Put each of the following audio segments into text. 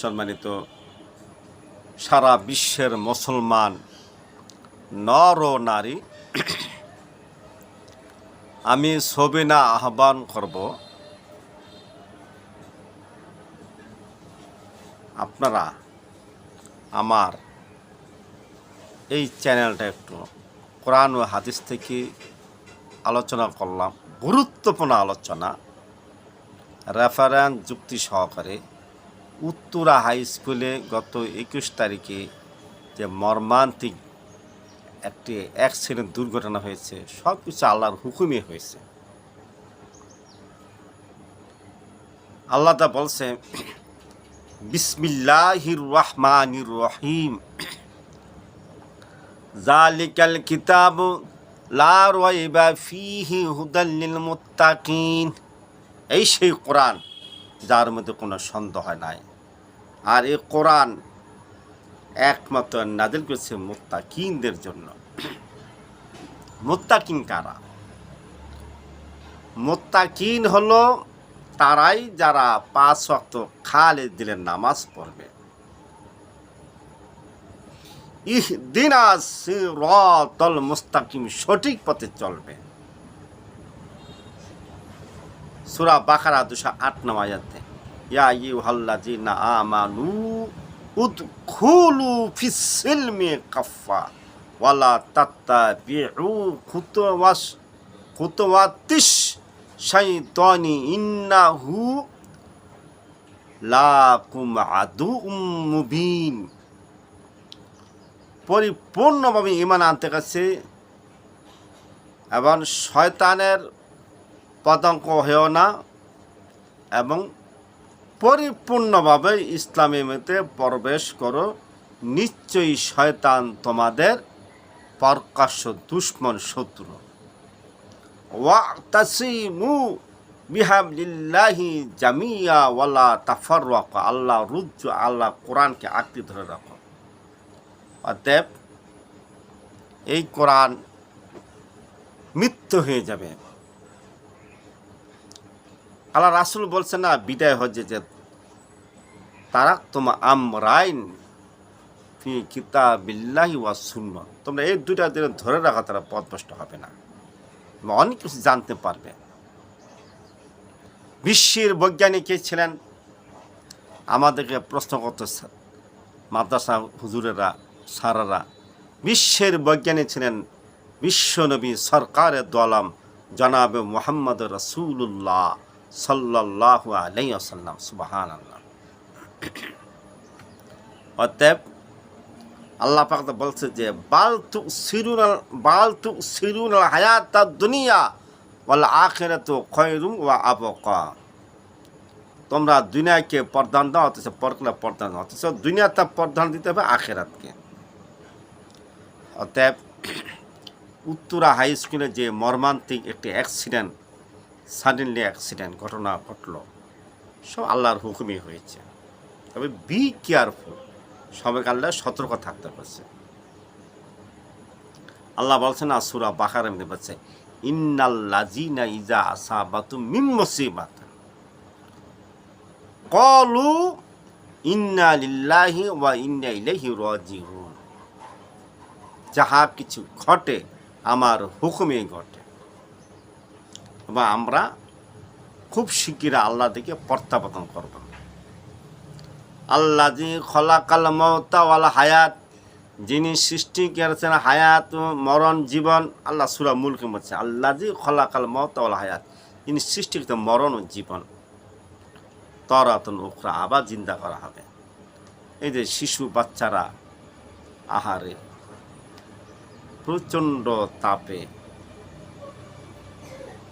সম্মানিত সারা বিশ্বের মুসলমান নর ও নারী, আমি সবিনা আহ্বান করব। আপনারা আমার এই চ্যানেলটা একটু কোরআন ও হাদিস থেকে আলোচনা করলাম। গুরুত্বপূর্ণ আলোচনা রেফারেন্স যুক্তি সহকারে। উত্তরা হাই স্কুলে গত একুশ তারিখে যে মর্মান্তিক একটি অ্যাক্সিডেন্ট দুর্ঘটনা হয়েছে, সব কিছু আল্লাহর হুকুমে হয়েছে। আল্লাহ তা বলছে, বিসমিল্লাহির রহমানির রহিম। জালিকাল কিতাব লা ফিহি হুদাল লিল মুত্তাকিন। এই সেই কোরআন। যার মধ্যে কোনো সন্দেহ নাই। আর এই কোরআন একমাত্র নাজিল করেছে মুত্তাকিনদের জন্য। মুত্তাকিন কারা? মুত্তাকিন হলো তারাই যারা পাঁচ ওয়াক্ত খালে দিলে নামাজ পড়বে। ইহ দিনা মুস্তাকিম সঠিক পথে চলবে। সুরা বাকারা দুশো আট নামায়াতে ইয়া ইউহাল্লাযিনা আমানু উদখুলু ফিস সিলমি কাফা ওয়ালা তাত্তাবিউ খুতুওয়াস খুতুওয়াতিস শাইতানি ইন্নাহু লাকুম আদুউম মুবিন। পরিপূর্ণভাবে ইমান আনতে গেছে, এবং শয়তানের পতঙ্ক হয়েও না এবং পরিপূর্ণভাবে ইসলামী মেতে প্রবেশ করো, নিশ্চয়ই শয়তান তোমাদের প্রকাশ্য দুশ্মন শত্রু। ওয়াতাসিমু বিহাবলিল্লাহি জামিয়া ওয়ালা তাফাররাক, আল্লাহ রুজ্জ, আল্লাহ কোরআনকে আঁকড়ে ধরে রাখো। অতএব এই কোরআন মৃত্যু হয়ে যাবে। আল্লাহ রাসুল বলছে না, বিদায় হচ্ছে যে তারা তোমা আমরাইন ফি কিতাবিল্লাহি ওয়া সুন্না। তোমরা এই দুইটা দিনে ধরে রাখা, তারা পথভ্রষ্ট হবে না। অনেক কিছু জানতে পারবে। বিশ্বের বৈজ্ঞানিক ছিলেন? আমাদেরকে প্রশ্ন করতে মাদ্রাসা হুজুরেরা সারারা বিশ্বের বৈজ্ঞানিক ছিলেন বিশ্বনবী সরকারের দলাম জনাবে মোহাম্মদ রসুল্লাহ সাল্লাহ আলাইসাল্লাম সুবাহান আল্লাহ অতএব আল্লাহ পাক বলছে যে, বাল তু সিরুন বাল তু সিরুন হায়াত দুনিয়া বল আখেরে তো খয়রুম ও আবকা। তোমরা দুনিয়াকে প্রধান দাও, অথচ পরকলা প্রধান দাও, অথচ দুনিয়াতে প্রধান দিতে হবে আখেরাতকে। অতএব উত্তরা হাই স্কুলে যে মর্মান্তিক একটি অ্যাক্সিডেন্ট সাডেনলি অ্যাক্সিডেন্ট ঘটনা ঘটলো। সব আল্লাহর হুকুমই হয়েছে। তবে বি কেয়ারফুল সবাইকে আল্লাহ সতর্ক থাকতে পারছে আল্লাহ বলছেন না, সুরা বাকার এমনি বলছে ইন্নাল্লাজিনা ইজা আসা বাতু মিম মুসিবাত। কলু, ইন্না লিল্লাহি ওয়া ইন্না ইলাইহি রাজিউন। যাহা কিছু ঘটে, আমার হুকুমে ঘটে। বা আমরা খুব শিগগির আল্লাহ দিকে প্রত্যাবর্তন করব। আল্লাহ যে খলাকাল মতাওয়াল হায়াত, যিনি সৃষ্টি করেছেন হায়াত, মরণ, জীবন, আল্লাহ সুরা মুলকে বলছে আল্লাহ যে খলাকাল মতাওয়াল হায়াত, যিনি সৃষ্টি করেছেন মরণ ও জীবন। তরাতন উখরা, আবার জিন্দা করা হবে। এই যে শিশু, বাচ্চারা আহারে প্রচণ্ড তাপে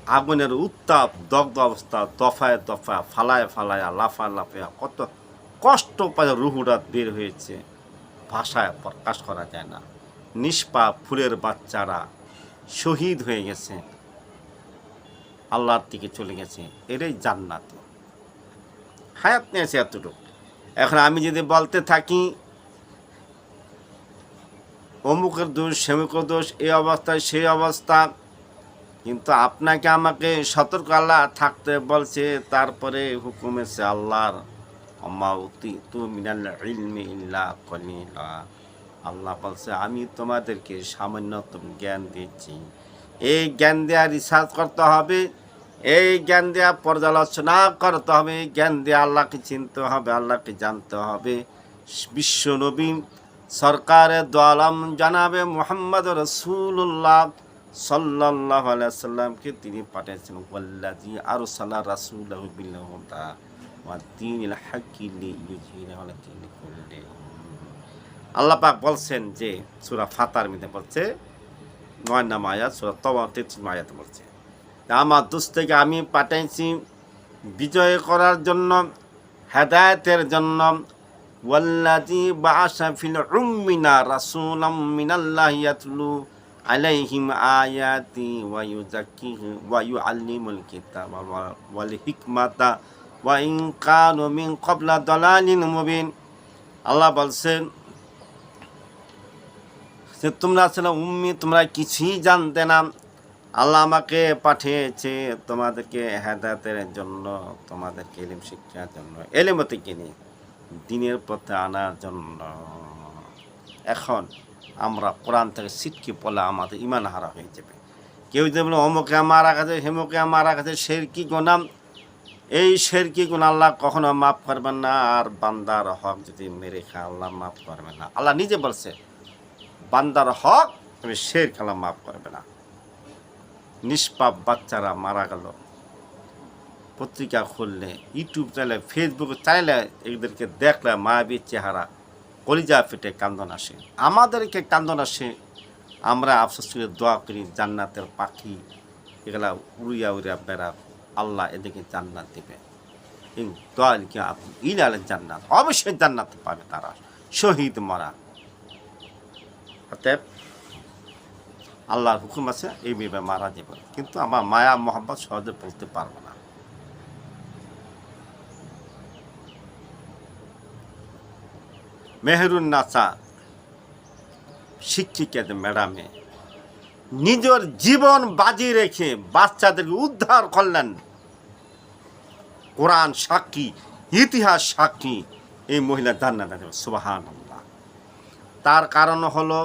আগুনের উত্তাপ, দগ্ধ অবস্থা দফায় দফায় ফালায় ফালায় লাফা লাফায় কত কষ্ট পায় রুহুরা বের হয়েছে। ভাষায় প্রকাশ করা যায় না। নিষ্পাপ ফুলের বাচ্চারা শহীদ হয়ে গেছে। আল্লাহর দিকে চলে গেছে। এটাই জান্নাত। হায়াত নিয়েছে এতটুকু। এখন আমি যদি বলতে থাকি, অমুকের দোষ, সেমুকের দোষ, এই অবস্থায় সেই অবস্থা কিন্তু আপনাকে আমাকে সতর্ক আল্লাহ থাকতে বলছে, তারপরে হুকুম এসে আল্লাহর মিনাল আল্লাহ বলছে, আমি তোমাদেরকে সামান্যতম জ্ঞান দিচ্ছি। এই জ্ঞান দেওয়া রিসার্চ করতে হবে, এই জ্ঞান দেওয়া পর্যালোচনা করতে হবে জ্ঞান দেওয়া আল্লাহকে চিনতে হবে, আল্লাহকে জানতে হবে। বিশ্ব নবী সরকারের দোয়ালাম জানাবে মোহাম্মদ রসুল্লাহ সাল্লাহ সাল্লামকে তিনি পাঠিয়েছেন ওয়াল্লাজি আরও সাল্লাহ রাসুল্লাহ বিল্লাহ দিন বলছেন যে, সুরা ফাতার মধ্যে বলছে, নয় নাম আয়াত, সুরা তবা তেত্রিশ আয়াত বলছে। আমার দুস থেকে আমি পাঠাইছি বিজয় করার জন্য, হেদায়তের জন্য ওয়াল্লাজি বা ফিল উম্মিনা রাসূলাম মিনাল্লাহি ইয়াতলু আলাইহিম আয়াতি ওয়া ইউযাক্কিহু ওয়া ইউআল্লিমুল কিতাবা ওয়া- ওয়াল হিকমাতা ওয়া ইন কানু মিন ক্বাবলা দালালিন মুবিন। আল্লাহ বলছেন, যে তোমরা ছিল উম্মি, তোমরা কিছুই জানতে না। আল্লাহ আমাকে পাঠিয়েছে তোমাদেরকে হেদায়তের জন্য, তোমাদেরকে এলিম শিক্ষার জন্য এলিমতে কিনে দিনের পথে আনার জন্য। এখন আমরা কোরআন থেকে সিটকে পড়লে আমাদের ইমান হারা হয়ে যাবে। কেউ যদি বলে, অমুকে মারা গেছে, হেমুকে মারা গেছে শের কি গোনাম এই শের কি গুণ আল্লাহ কখনো মাফ করবেন না, আর বান্দার হক যদি মেরে খায়, আল্লাহ মাফ করবেন না। আল্লাহ নিজে বলছে, বান্দার হক তুমি শের খেলা মাফ করবে না। নিষ্পাপ বাচ্চারা মারা গেল। পত্রিকা খুললে, ইউটিউব চ্যানেলে ফেসবুক চ্যানেলে এদেরকে দেখলে মায়াবীর চেহারা। কলিজা ফেটে কান্দন আসে। আমাদেরকে কান্দন আসে। আমরা আফসোস করে দোয়া করি, জান্নাতের পাখি এগুলা উড়িয়া উড়িয়া বেড়া আল্লাহ এদেরকে জান্নাত দেবে। এই দোয়া লিখে ইলালে জান্নাত। অবশ্যই জান্নাত পাবে তারা। শহীদ মরা। অতএব আল্লাহর হুকুম আছে, এই মেয়ে মারা যাবে কিন্তু আমার মায়া মোহাম্মদ সহজে বলতে পারব না। মেহরুন নাসা শিক্ষিকা ম্যাডামে, নিজের জীবন বাজি রেখে বাচ্চাদেরকে উদ্ধার করলেন। কোরআন সাক্ষী, ইতিহাস সাক্ষী, এই মহিলা জান্নাত সুবাহান তার কারণ হলো,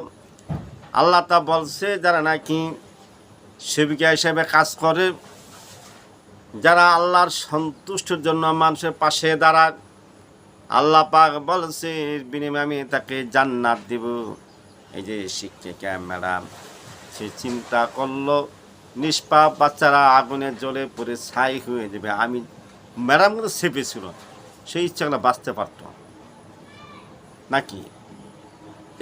আল্লাহ তা বলছে, যারা নাকি সেবিকা হিসেবে কাজ করে, যারা আল্লাহর সন্তুষ্টির জন্য মানুষের পাশে দাঁড়ায় আল্লাহ পাক বলছে, বিনিময়ে আমি তাকে জান্নাত দিব। এই যে শিক্ষিকা ম্যাডাম সে চিন্তা করল, নিষ্পাপ বাচ্চারা আগুনে জ্বলে পড়ে ছাই হয়ে যাবে। আমি ম্যাডামগুলো সেপে ছিল, সেই ইচ্ছাগুলো বাঁচতে পারতো। নাকি?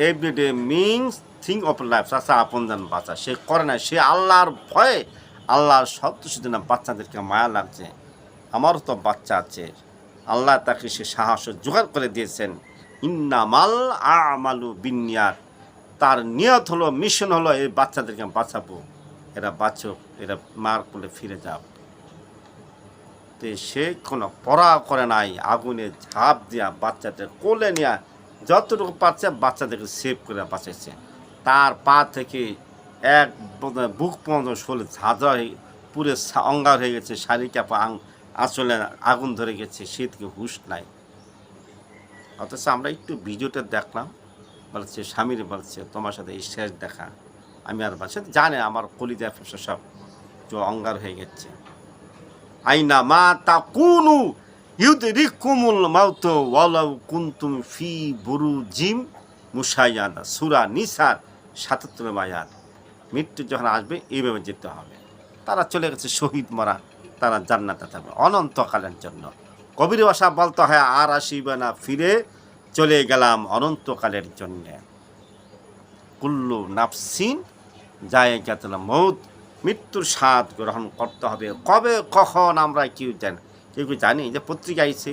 Everyday means thing of life চাষা আপন যান বাচ্চা, সে করে না সে আল্লাহর ভয়ে, আল্লাহর শব্দ শুধু না বাচ্চাদেরকে মায়া লাগছে। আমারও তো বাচ্চা আছে। আল্লাহ তাকে সে সাহস জোগাড় করে দিয়েছেন। ইন্নামাল আমালু বিনিয়াত। তার নিয়ত হলো মিশন হলো, এই বাচ্চাদেরকে বাঁচাবো। এরা বাঁচুক, এরা মার কোলে ফিরে যাও তো সে কোনো পড়া করে নাই, আগুনে ঝাঁপ দিয়া বাচ্চাদের কোলে নিয়ে যতটুকু পারছে বাচ্চাদেরকে সেভ করে বাঁচাইছে। তার পা থেকে এক বুক পর্যন্ত শরীর ঝাঁঝা হয়ে পুরো অঙ্গার হয়ে গেছে, শাড়ি কাপা আং আঁচলে আগুন ধরে গেছে থেকে হুশ নাই। অথচ আমরা একটু ভিডিওটা দেখলাম, বলছে, স্বামীর বলছে, তোমার সাথে এই শেষ দেখা। আমি আর বলছে, জানে আমার কলিজা ফেসা সব যে অঙ্গার হয়ে গেছে। আইনা মা তা কুনু ইউদরিকুমুল মাউত ওয়ালাউ কুনতুম ফি বুরুজিম মুসাইয়াদা সুরা নিসার সাতাত্তর মায়াত মৃত্যু যখন আসবে, এইভাবে যেতে হবে। তারা চলে গেছে শহীদ মরা তারা জান্নাতে থাকবে, অনন্তকালের জন্য। কবির ভাষা বলতে হয়, আর আসিবে না, ফিরে চলে গেলাম অনন্তকালের জন্যে। কুল্লু নাফসিন জায়গাতুল মৌত মৃত্যুর স্বাদ গ্রহণ করতে হবে। কবে, কখন আমরা কেউ জানি, কেউ কেউ জানি যে পত্রিকা আছে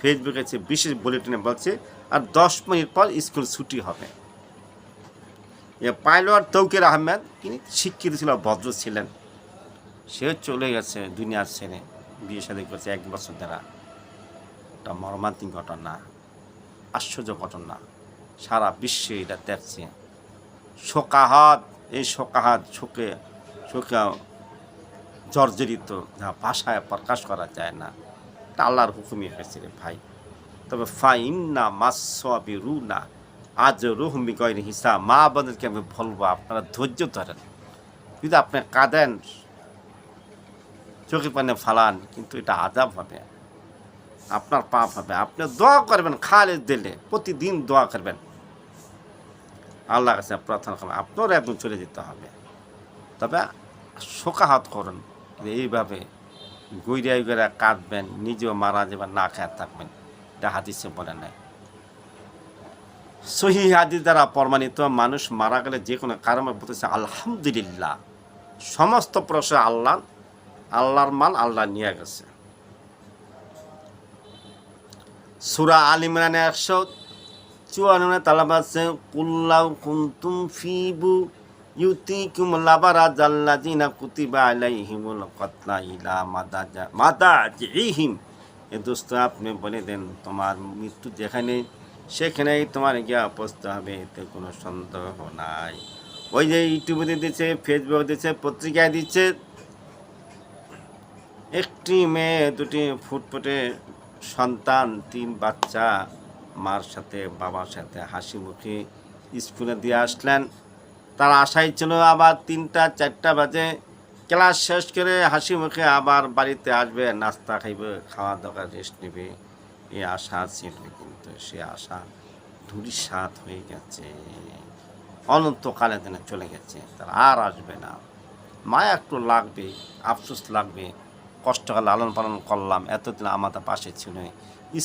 ফেসবুক আছে বিশেষ বুলেটিনে বলছে, আর দশ মিনিট পর স্কুল ছুটি হবে। এ পাইলট তৌকির আহমেদ, তিনি শিক্ষিত ছিল, ভদ্র ছিলেন। সে চলে গেছে দুনিয়ার ছেড়ে বিয়ে শাদী করছে এক বছর দ্বারা একটা মর্মান্তিক ঘটনা, আশ্চর্য ঘটনা। সারা বিশ্বে এটা দেখছে। শোকাহাত, এই শোকাহাত শোকে শোকে জর্জরিত যা ভাষায় প্রকাশ করা যায় না। এটা আল্লাহর হয়েছে রে ভাই। তবে ফাইন্না মাসবি রু না আজ রুহমি গয়ের হিসা মা বোনদেরকে আমি বলব, আপনারা ধৈর্য ধরেন। যদি আপনি কাঁদেন চোখে পানে ফালান, কিন্তু এটা আজাব হবে। আপনার পাপ হবে। আপনি দোয়া করবেন খালে দিলে। প্রতিদিন দোয়া করবেন। আল্লাহ কাছে প্রার্থনা করবেন, আপনারও একদম চলে যেতে হবে। তবে শোকাহাত করুন এইভাবে গৈরিয়া গৈরা কাঁদবেন, নিজেও মারা যাবেন, না খেয়ে থাকবেন। এটা হাদিসে বলে নাই। সহি হাদিস দ্বারা প্রমাণিত, মানুষ মারা গেলে যে কোনো কারণে বলতেছে, আলহামদুলিল্লাহ। সমস্ত প্রশ্ন আল্লাহ আল্লাহর মাল আল্লাহ নিয়ে গেছে। সুরা আল ইমরানে একশো চুয়ান্ন তালাব আছে কুল্লাউ কুন্তুম ফিবু ইউতি ইউতিকুম লাবারা জাল্লাজিনা কুতিবা আলাইহিমুল কতলা ইলা মাদা মাদা জিহিম এ দোস্ত, আপনি বলে দেন তোমার মৃত্যু যেখানে, সেখানেই তোমার গিয়া উপস্থিত হবে, এতে কোনো সন্দেহ নাই। ওই যে ইউটিউবে দিচ্ছে ফেসবুকে দিচ্ছে, পত্রিকায় দিচ্ছে একটি মেয়ে, দুটি ফুটফুটে সন্তান, তিন বাচ্চা, মার সাথে, বাবার সাথে হাসি মুখে স্কুলে দিয়ে আসলেন। তার আশাই ছিল আবার তিনটা, চারটা বাজে, ক্লাস শেষ করে হাসি মুখে আবার বাড়িতে আসবে, নাস্তা খাইবে খাওয়া দাওয়া রেস্ট নেবে। এই আশা ছিল কিন্তু, সে আশা ধূলিসাৎ হয়ে গেছে। অনন্তকালে দিনে চলে গেছে, তার আর আসবে না। মায়া একটু লাগবে, আফসোস লাগবে কষ্ট লালন পালন করলাম, এতদিন আমাদের পাশে ছিল।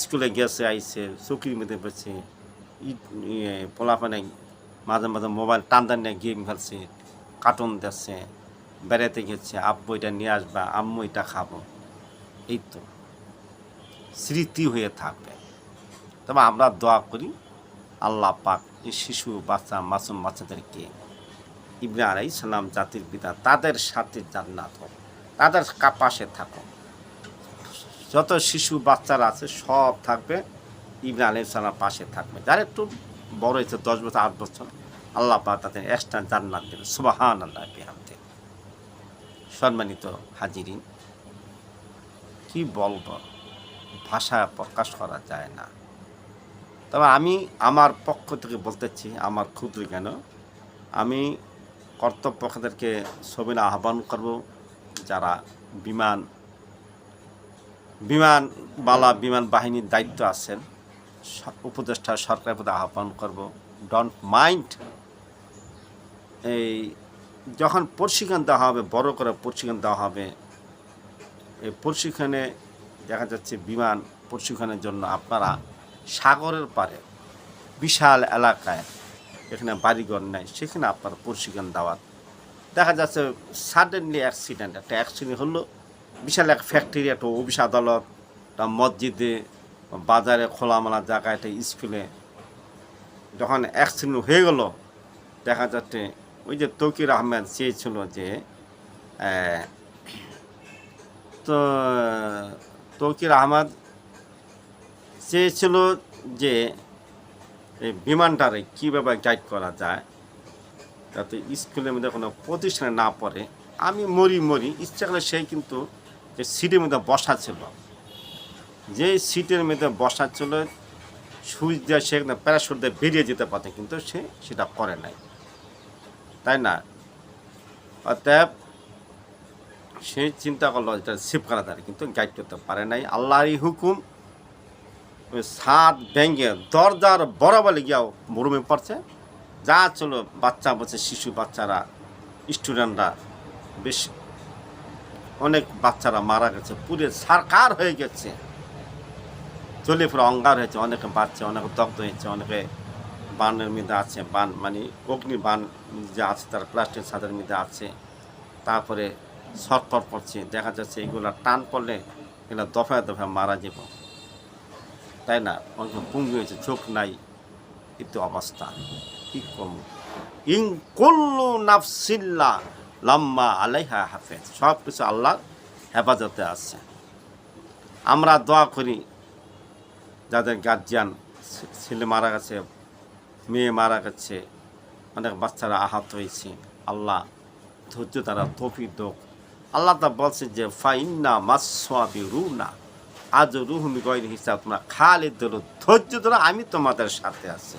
স্কুলে গেছে আইসে চকির মধ্যে বসে পোলাপানে মাঝে মাঝে মোবাইল টান টান নিয়ে গেম খেলছে, কার্টুন দেখছে বেড়াতে গেছে, আব্বু এটা নিয়ে আসবা, আম্মু এটা খাব। এই তো, স্মৃতি হয়ে থাকবে। তবে আমরা দোয়া করি, আল্লাহ পাক শিশু, বাচ্চা, মাসুম বাচ্চাদেরকে ইবনে আলাই সালাম জাতির পিতা, তাদের সাথে জান্নাত হোক। তাদের পাশে থাকো। যত শিশু বাচ্চারা আছে, সব থাকবে, ইবনে আলাই সালাম পাশে থাকবে। যারা একটু বড় হয়েছে, দশ বছর, আট বছর, আল্লাহ পাক তাদের এক্সট্রা জান্নাত দেবে। সুবাহান আল্লাহ বিহামদে। সম্মানিত হাজিরিন, কি বলব? ভাষা প্রকাশ করা যায় না। তবে আমি আমার পক্ষ থেকে বলতেছি, আমার ক্ষুদ্র কেন আমি কর্তব্যপক্ষদেরকে সবিনা আহ্বান করব। যারা বিমান বিমান বালা, বিমান বাহিনীর দায়িত্ব আছেন উপদেষ্টা সরকারের প্রতি আহ্বান করব। ডোন্ট মাইন্ড এই যখন প্রশিক্ষণ দেওয়া হবে, বড় করে প্রশিক্ষণ দেওয়া হবে, এই প্রশিক্ষণে দেখা যাচ্ছে বিমান প্রশিক্ষণের জন্য আপনারা সাগরের পারে বিশাল এলাকায়, এখানে বাড়িঘর নেই, সেখানে আপনার প্রশিক্ষণ দেওয়ার দেখা যাচ্ছে সাডেনলি অ্যাক্সিডেন্ট একটা অ্যাক্সিডেন্ট হলো। বিশাল এক ফ্যাক্টরি একটা অফিস আদালত, একটা মসজিদে, বাজারে খোলামেলা জায়গায় একটা স্কুলে যখন অ্যাক্সিডেন্ট হয়ে গেল, দেখা যাচ্ছে ওই যে তকির আহমেদ চেয়েছিল যে তো, তৌকির আহমদ চেয়েছিল যে বিমানটারে কীভাবে গাইড করা যায়? যাতে স্কুলের মধ্যে কোনো প্রতিষ্ঠানে না পড়ে, আমি মরি মরি, ইচ্ছা করলে সেই কিন্তু যে সিটের মধ্যে বসা ছিল। যে সিটের মধ্যে বসা ছিল সুইচ দিয়ে সে প্যারাশুট দিয়ে বেরিয়ে যেতে পারত, কিন্তু সে সেটা করে নাই। তাই না? অতএব সে চিন্তা করল এটা সেভ করা যায়, কিন্তু গাইড করতে পারে নাই। আল্লাহরই হুকুম সাত ব্যাঙ্গে দরজার বরাবরে গিয়াও মরুমে পড়ছে। যা চলো, বাচ্চা বলছে, শিশু বাচ্চারা স্টুডেন্টরা বেশ অনেক বাচ্চারা মারা গেছে, পুরে সারকার হয়ে গেছে। চলে পুরো অঙ্গার হয়েছে, অনেকে বাচ্চা অনেকে দগ্ধ হয়েছে, অনেকে বানের মধ্যে আছে, বান মানে অগ্নি বান যে আছে, তার প্লাস্টিক ছাদের মধ্যে আছে। তারপরে ছটফট পড়ছে, দেখা যাচ্ছে এগুলা টান পড়লে এগুলো দফায় দফায় মারা যাব। তাই না? অনেক পুঙ্গি হয়েছে, চোখ নাই কিন্তু অবস্থা। কি কম? ইং কল্লু নাফসিল্লা লাম্মা আলাইহা হাফেজ। সব কিছু আল্লাহ হেফাজতে আছে। আমরা দোয়া করি, যাদের গার্জিয়ান ছেলে মারা গেছে, মেয়ে মারা গেছে, অনেক বাচ্চারা আহত হয়েছে, আল্লাহ ধৈর্য তারা তফি দোক। আল্লাহ তা বলছে যে, ফাইন্না মাসওয়াবি রুনা, আজ রুহমি গয়ের হিসাব, তোমরা খালি ধরো ধৈর্য ধরো, আমি তোমাদের সাথে আছি।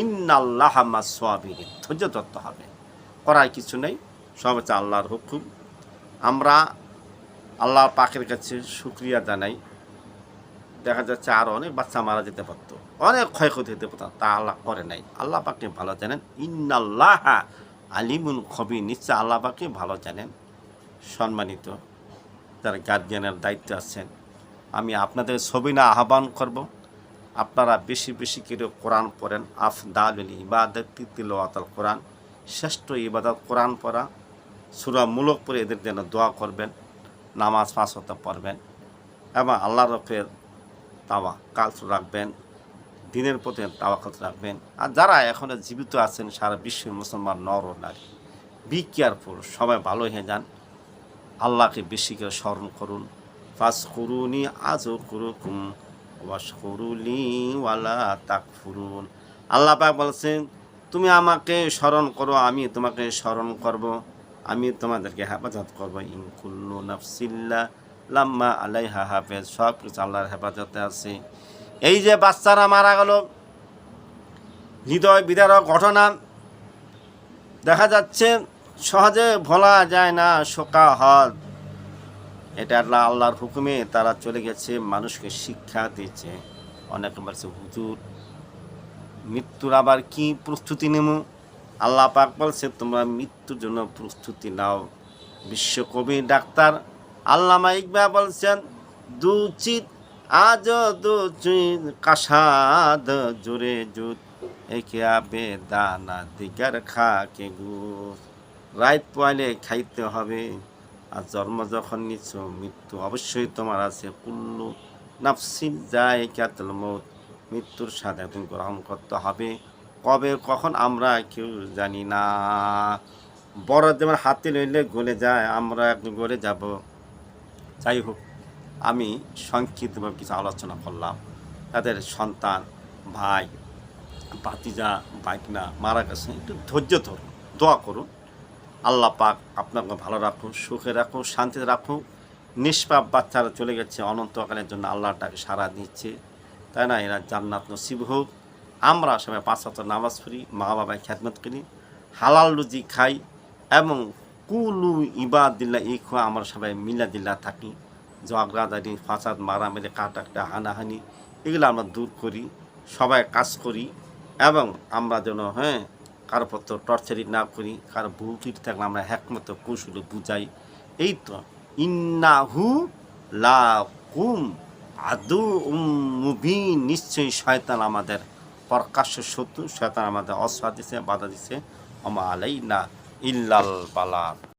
ইন্নাল্লাহ সোয়াবির ধৈর্য ধরতে হবে। করার কিছু নেই। সব হচ্ছে আল্লাহর হুকুম। আমরা আল্লাহ পাকের কাছে শুক্রিয়া জানাই। দেখা যাচ্ছে আরও অনেক বাচ্চা মারা যেতে পারতো। অনেক ক্ষয়ক্ষতি হতে পারত। তা আল্লাহ করে নাই। আল্লাহ পাকে ভালো জানেন? ইন্নাল্লাহ আলিমুন খবি নিশ্চয় আল্লাহ পাকে ভালো জানেন? সম্মানিত যারা গার্জিয়ানের দায়িত্ব আছেন, আমি আপনাদের ছবি না আহ্বান করব। আপনারা বেশি বেশি করে কোরআন পড়েন আফ আফদাল ইবাদত তিলওয়াতাল কোরআন, শ্রেষ্ঠ ইবাদত কোরআন পড়া সুরামূলক পরে এদের জন্য দোয়া করবেন, নামাজ পাঁচ হতে পড়বেন, এবং আল্লাহ রফের তাওয়া কাল রাখবেন, দিনের প্রতি তাওয়াকাল রাখবেন। আর যারা এখনও জীবিত আছেন, সারা বিশ্বের মুসলমান, নর ও নারী বি কেয়ারফুল সবাই ভালো হয়ে যান। আল্লাহকে বেশি করে স্মরণ করুন। ফাস করুনি আজও করুকুম ওয়াস ওয়ালা তাক ফুরুন আল্লাহ পাক বলছেন, তুমি আমাকে স্মরণ করো, আমি তোমাকে স্মরণ করব, আমি তোমাদেরকে হেফাজত করব। ইনকুল্লু নাফসিল্লা লাম্মা আলাইহা হাফেজ। সব কিছু আল্লাহর হেফাজতে আছে। এই যে বাচ্চারা মারা গেল, হৃদয় বিদারক ঘটনা, দেখা যাচ্ছে সহজে ভোলা যায় না, শোকা শোকাহত এটা আল্লাহ, আল্লাহর হুকুমে তারা চলে গেছে, মানুষকে শিক্ষা দিয়েছে। অনেকে বলছে হুজুর, মৃত্যুর আবার কি প্রস্তুতি নেব আল্লাহ পাক বলছে, তোমরা মৃত্যুর জন্য প্রস্তুতি নাও। বিশ্বকবি, ডাক্তার আল্লামা ইকবাল বলছেন দুচিত আজ দুচিত কাসাদ জোরে জুত। একে আবে দানা দিগার খা কে গুস রাইত পোয়ালে খাইতে হবে। আর জন্ম যখন নিচ্ছ, মৃত্যু অবশ্যই তোমার আছে। কুল্লু নাফসিন যায় ক্যাতল মত মৃত্যুর সাথে তুমি গ্রহণ করতে হবে। কবে, কখন আমরা কেউ জানি না। বড় যেমন হাতে লইলে গলে যায়, আমরা একদিন গলে যাব। যাই হোক, আমি সংক্ষিপ্তভাবে কিছু আলোচনা করলাম। তাদের সন্তান, ভাই বাতিজা বাইকনা মারা গেছে। একটু ধৈর্য ধরুন দোয়া করুন আল্লাহ পাক আপনাকে ভালো রাখুন সুখে রাখুন শান্তিতে রাখুন নিষ্পাপ বাচ্চারা চলে গেছে, অনন্তকালের জন্য আল্লাহটাকে সারা দিচ্ছে। তাই না? এরা জান্নাত নসিব হোক। আমরা সবাই পাঁচ হাত নামাজ পড়ি, মা বাবায় খ্যাতমত করি, হালাল রুজি খাই এবং কুলু ইবাদিল্লা খোয়া আমরা সবাই মিলাদিল্লা থাকি। ঝগড়াঝাড়ি ফাঁসাদ, মারামারি, কাটাকটা, হানাহানি, এগুলো আমরা দূর করি, সবাই কাজ করি এবং আমরা যেন হ্যাঁ কারও পত্র টর্চারি না করি, কারও ভুল ত্রুটি থাকলে আমরা একমাত্র কৌশলে বুঝাই। এই তো, ইন্নাহু লা কুম আদু মুভি নিশ্চয়ই শয়তান আমাদের প্রকাশ্য শত্রু, শয়তান আমাদের অস্বাদ দিছে, বাধা দিছে। আমা আলাই না ইল্লাল বালা